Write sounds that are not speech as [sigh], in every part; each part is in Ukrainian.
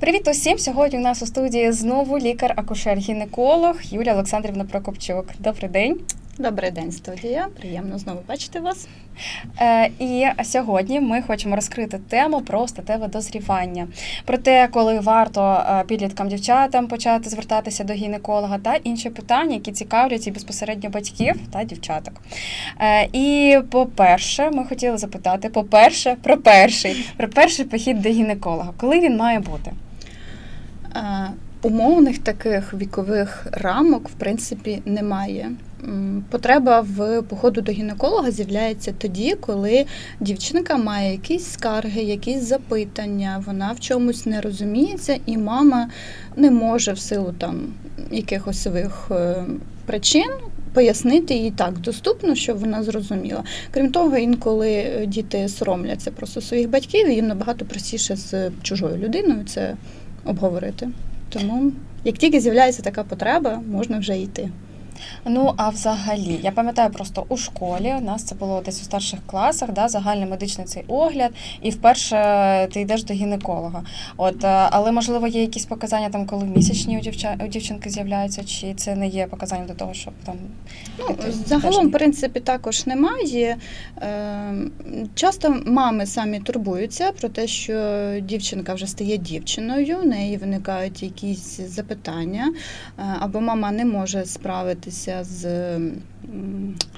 Привіт усім! Сьогодні у нас у студії знову лікар-акушер-гінеколог Юлія Олександрівна Прокопчук. Добрий день. Добрий день, студія. Приємно знову бачити вас. Е, і сьогодні ми хочемо розкрити тему про статеве дозрівання, про те, коли варто е, підліткам дівчатам почати звертатися до гінеколога та інші питання, які цікавлять і безпосередньо батьків та дівчаток. Е, і по-перше, ми хотіли запитати: по-перше, про перший, про перший похід до гінеколога. Коли він має бути? Е, Умовних таких вікових рамок, в принципі, немає. Потреба в походу до гінеколога з'являється тоді, коли дівчинка має якісь скарги, якісь запитання, вона в чомусь не розуміється, і мама не може в силу там якихось своїх е, причин. Пояснити їй так доступно, щоб вона зрозуміла. Крім того, інколи е, діти соромляться просто своїх батьків, їм набагато простіше з чужою людиною це обговорити. Тому, як тільки з'являється така потреба, можна вже йти. Ну а взагалі, я пам'ятаю просто у школі у нас це було десь у старших класах, да, загальний медичний цей огляд, і вперше ти йдеш до гінеколога. От, е, але можливо є якісь показання там, коли місячні у дівча у дівчинки з'являються, чи це не є показання до того, щоб там Ну, загалом, в принципі, також немає. Е, Часто мами самі турбуються про те, що дівчинка вже стає дівчиною, в неї виникають якісь запитання, е, або мама не може справитися з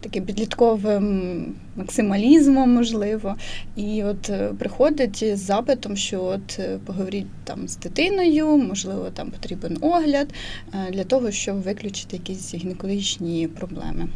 таким підлітковим максималізмом, можливо. І от е, приходить з запитом, що от е, поговоріть там з дитиною, можливо, там потрібен огляд е, для того, щоб виключити якісь гінекологічні проблеми.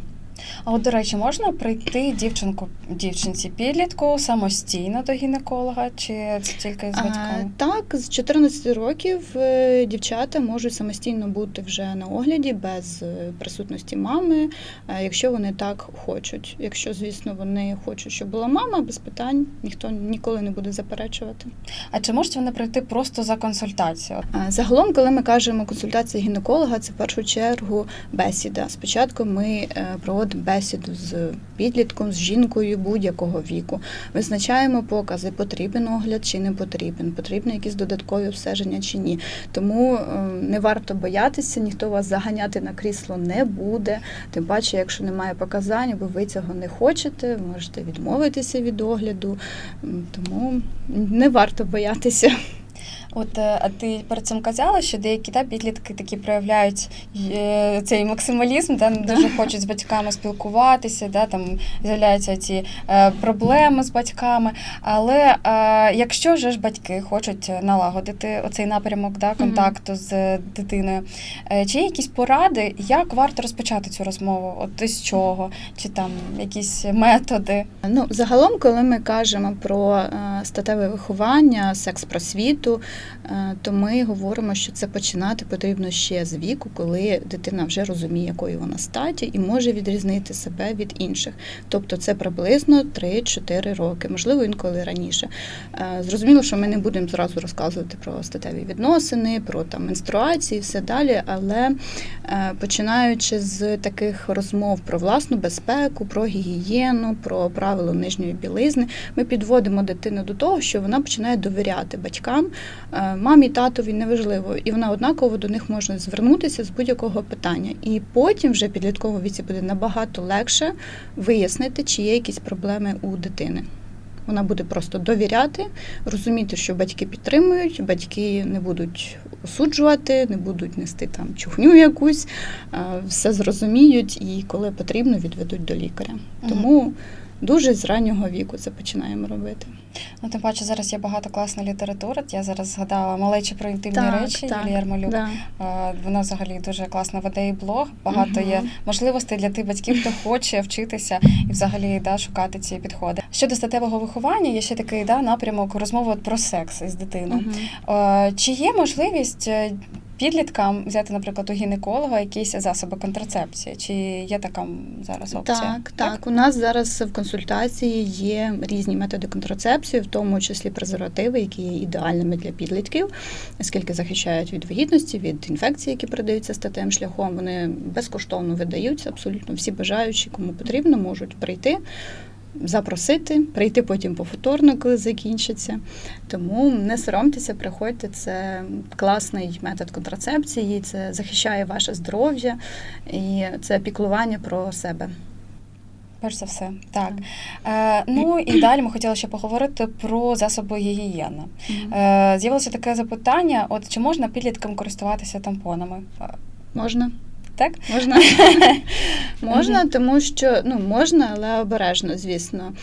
А от, до речі, можна прийти дівчинку, дівчинці підлітку самостійно до гінеколога, чи це тільки з батьками? Так, з 14 років е, дівчата можуть самостійно бути вже на огляді без е, присутності мами, е, якщо вони так хочуть. Якщо, звісно, вони хочуть, щоб була мама, без питань ніхто ніколи не буде заперечувати. А чи можуть вони прийти просто за консультацією? А, Загалом, коли ми кажемо консультація гінеколога, це в першу чергу бесіда. Спочатку ми проводимо бесіду з підлітком, з жінкою будь-якого віку. Визначаємо покази, потрібен огляд чи не потрібен, потрібні якісь додаткові обстеження чи ні. Тому е, не варто боятися, ніхто вас заганяти на крісло не буде. Тим паче, якщо немає показань, або ви цього не хочете, можете відмовитися від огляду. Тому не варто боятися. От е, а ти перед цим казала, що деякі та підлітки такі проявляють е, цей максималізм, да, не дуже хочуть з батьками спілкуватися, да, там з'являються ці е, проблеми з батьками. Але е, якщо вже ж батьки хочуть налагодити оцей напрямок да, контакту з дитиною, е, чи є якісь поради, як варто розпочати цю розмову? От з чого? Чи там якісь методи? Ну, загалом, коли ми кажемо про статеве виховання, секс-просвіту, е, то ми говоримо, що це починати потрібно ще з віку, коли дитина вже розуміє, якої вона статі, і може відрізнити себе від інших. Тобто це приблизно 3-4 роки, можливо, інколи раніше. Е, Зрозуміло, що ми не будемо зразу розказувати про статеві відносини, про там менструації і все далі, але е, починаючи з таких розмов про власну безпеку, про гігієну, про правила нижньої білизни, ми підводимо дитину до того, що вона починає довіряти батькам, е, мамі, татові, неважливо, і вона однаково до них може звернутися з будь-якого питання. І потім вже в підлітковому віці буде набагато легше вияснити, чи є якісь проблеми у дитини. Вона буде просто довіряти, розуміти, що батьки підтримують, батьки не будуть осуджувати, не будуть нести там чухню якусь, е, все зрозуміють і коли потрібно, відведуть до лікаря. Тому дуже з раннього віку це починаємо робити. Ну, тим паче, зараз є багато класної літератури. Я зараз згадала малечі про інтимні речі Юлії Ярмолюк. Да. Е, Вона взагалі дуже класно веде і блог. Багато Мгм. є можливостей для тих батьків, хто хоче вчитися і взагалі да, шукати ці підходи. Щодо статевого виховання, є ще такий да, напрямок розмови про секс із дитиною. Е, Чи є можливість е, підліткам взяти, наприклад, у гінеколога якісь засоби контрацепції? Чи є така зараз опція? Так, так. У нас зараз в консультації є різні методи контрацепції, в тому числі презервативи, які є ідеальними для підлітків, оскільки захищають від вагітності, від інфекцій, які передаються статевим шляхом. Вони безкоштовно видаються. Абсолютно всі бажаючі, кому потрібно, можуть прийти. Запросити, прийти потім повторно, коли закінчиться. Тому не соромтеся, приходьте. Це класний метод контрацепції, це захищає ваше здоров'я і це піклування про себе. Перш за все, так. Е, ну і далі ми хотіли ще поговорити про засоби гігієни. Е, з'явилося таке запитання: от чи можна підліткам користуватися тампонами? Можна. Так? Можна, [laughs] можна, тому що ну можна, але обережно, звісно.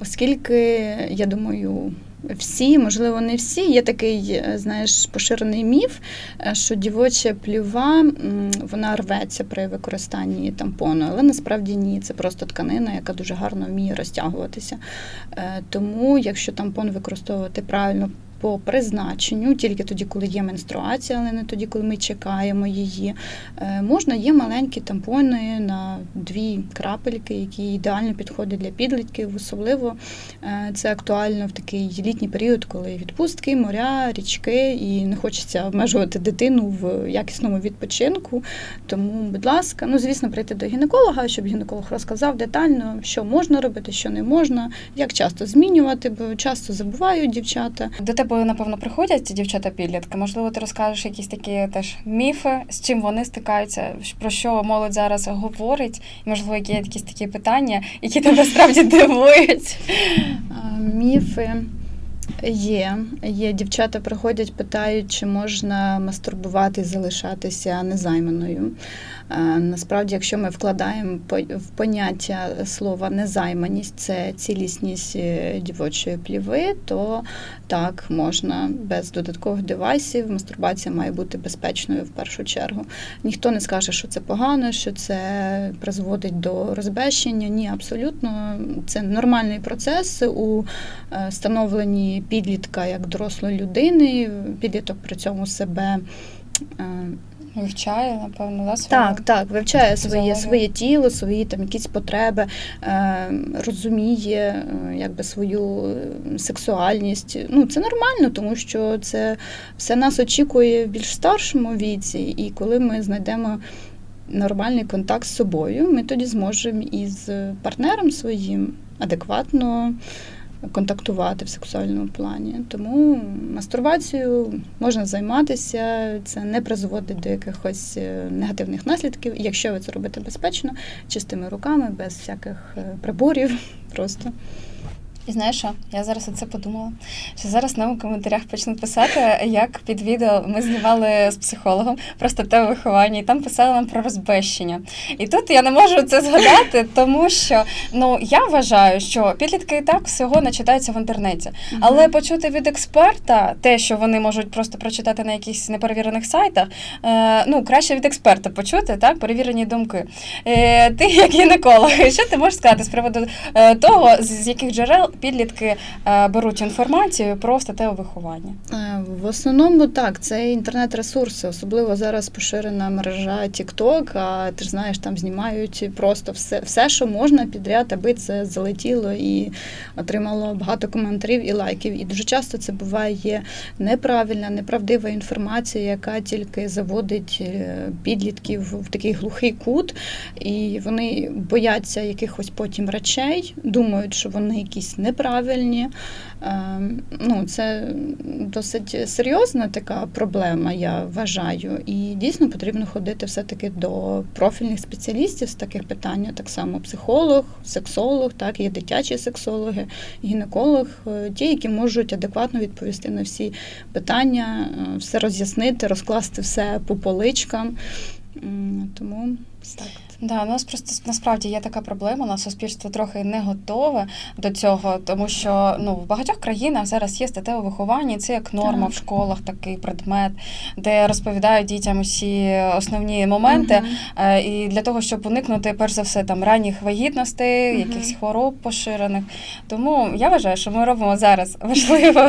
Оскільки я думаю. Всі, можливо, не всі. Є такий, е, знаєш, поширений міф, е, що дівоча плюва вона рветься при використанні тампону, але насправді ні. Це просто тканина, яка дуже гарно вміє розтягуватися. Е, Тому, якщо тампон використовувати правильно по призначенню, тільки тоді, коли є менструація, але не тоді, коли ми чекаємо її. Е, Можна є маленькі тампони на дві крапельки, які ідеально підходять для підлітків. Особливо е, це актуально в такий літній період, коли відпустки, моря, річки, і не хочеться обмежувати дитину в якісному відпочинку. Тому, будь ласка, ну звісно, прийти до гінеколога, щоб гінеколог розказав детально, що можна робити, що не можна, як часто змінювати, бо часто забувають дівчата. До тебе, напевно, приходять дівчата-підлітки. Можливо, ти розкажеш якісь такі теж міфи, з чим вони стикаються, про що молодь зараз говорить, і, можливо, які є якісь такі питання, які тебе справді дивують. Міфи є. Є дівчата приходять, питають, чи можна мастурбувати і залишатися незайманою. Насправді, якщо ми вкладаємо в поняття слова незайманість, це цілісність е, дівочої пліви, то так можна без додаткових девайсів. Мастурбація має бути безпечною в першу чергу. Ніхто не скаже, що це погано, що це призводить до розбещення. Ні, абсолютно це нормальний процес у е, підлітка як дорослої людини. Підліток при цьому себе. е, Вивчає, напевно, да, своє? так, так, вивчає своє, своє тіло, свої там якісь потреби, е, розуміє е, якби свою сексуальність. Ну, це нормально, тому що це все нас очікує в більш старшому віці, і коли ми знайдемо нормальний контакт з собою, ми тоді зможемо із партнером своїм адекватно контактувати в сексуальному плані. Тому мастурбацією можна займатися, це не призводить до якихось е, негативних наслідків, якщо ви це робите безпечно, чистими руками, без всяких е, приборів. [laughs] Просто І знаєш що? Я зараз оце подумала. Що зараз нам у коментарях почнуть писати, як під відео ми знімали з психологом про статеве виховання, і там писали нам про розбещення. І тут я не можу це згадати, [laughs] тому що ну я вважаю, що підлітки і так всього начитаються в інтернеті. Але почути від експерта те, що вони можуть просто прочитати на якихось неперевірених сайтах, е, ну краще від експерта почути, так, перевірені думки. Е, ти як гінеколог, [laughs] що ти можеш сказати з приводу е, того, з яких джерел підлітки е, беруть інформацію про статеве виховання? Е, В основному так, це інтернет-ресурси, особливо зараз поширена мережа TikTok, а ти ж знаєш, там знімають просто все, все, що можна підряд, аби це залетіло і отримало багато коментарів і лайків. І дуже часто це буває неправильна, неправдива інформація, яка тільки заводить е, підлітків в такий глухий кут, і вони бояться якихось потім речей, думають, що вони якісь неправильні. Ем, Ну, це досить серйозна така проблема, я вважаю. І дійсно потрібно ходити все-таки до профільних спеціалістів з таких питань, так само психолог, сексолог, так, є дитячі сексологи, гінеколог, е, ті, які можуть адекватно відповісти на всі питання, е, все роз'яснити, розкласти все по поличкам. Тому так. Да, у нас просто насправді є така проблема. У нас суспільство трохи не готове до цього, тому що ну в багатьох країнах зараз є статеве виховання, і це як норма Так. в школах, такий предмет, де розповідають дітям усі основні моменти. Е, І для того, щоб уникнути, перш за все, там ранніх вагітностей, Мгм. якихось хвороб поширених. Тому я вважаю, що ми робимо зараз [laughs] важливу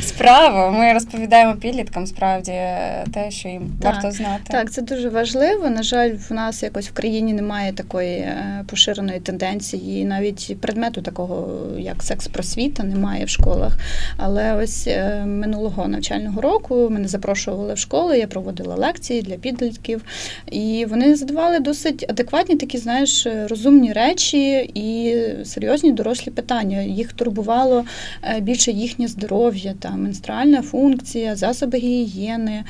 справу. Ми розповідаємо підліткам справді е, те, що їм Так, варто знати. Так, це дуже важливо. На жаль, в нас якось в країні Україні немає такої е, поширеної тенденції, навіть предмету такого, як секс-просвіта, немає в школах. Але ось е, минулого навчального року мене запрошували в школи, я проводила лекції для підлітків, і вони задавали досить адекватні такі, знаєш, розумні речі і серйозні дорослі питання. Їх турбувало е, більше їхнє здоров'я, там менструальна функція, засоби гігієни.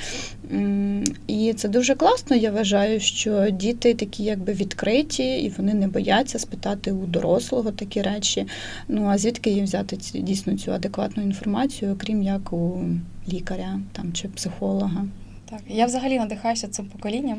І це дуже класно. Я вважаю, що діти такі якби відкриті, і вони не бояться спитати у дорослого такі речі. Ну а звідки їм взяти дійсно цю адекватну інформацію, окрім як у лікаря там чи психолога? Так, я взагалі надихаюся цим поколінням.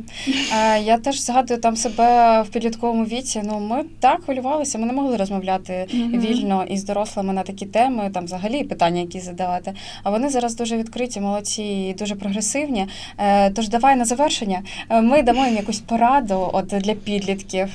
Е, я теж згадую там себе в підлітковому віці. Ну, ми так хвилювалися, ми не могли розмовляти Мгм. вільно із дорослими на такі теми, там взагалі питання, які задавати. А вони зараз дуже відкриті, молодці і дуже прогресивні. Е, Тож давай на завершення. е, Ми дамо їм якусь пораду от для підлітків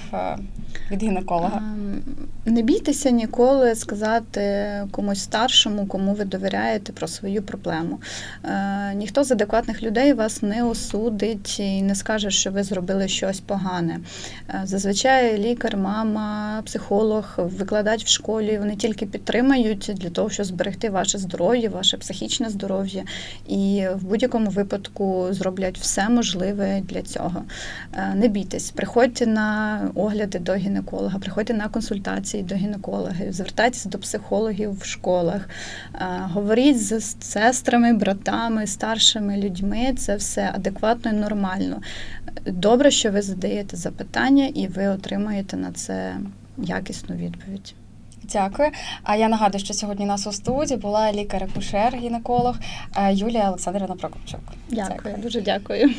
від гінеколога. Ем, Не бійтеся ніколи сказати комусь старшому, кому ви довіряєте про свою проблему. Е, Ніхто з адекватних людей вас не осудить і не скаже, що ви зробили щось погане. Е, Зазвичай лікар, мама, психолог, викладач в школі вони тільки підтримають для того, щоб зберегти ваше здоров'я, ваше психічне здоров'я, і в будь-якому випадку зроблять все можливе для цього. Е, Не бійтесь, приходьте на огляди до гінеколога, приходьте на консультації до гінекологів, звертайтеся до психологів в школах, говоріть з сестрами, братами, старшими людьми. Це все адекватно і нормально. Добре, що ви задаєте запитання і ви отримаєте на це якісну відповідь. Дякую. А я нагадую, що сьогодні у нас у студії була лікар-акушер, гінеколог е, Юлія Олександрівна Прокопчук. Дякую, дуже дякую.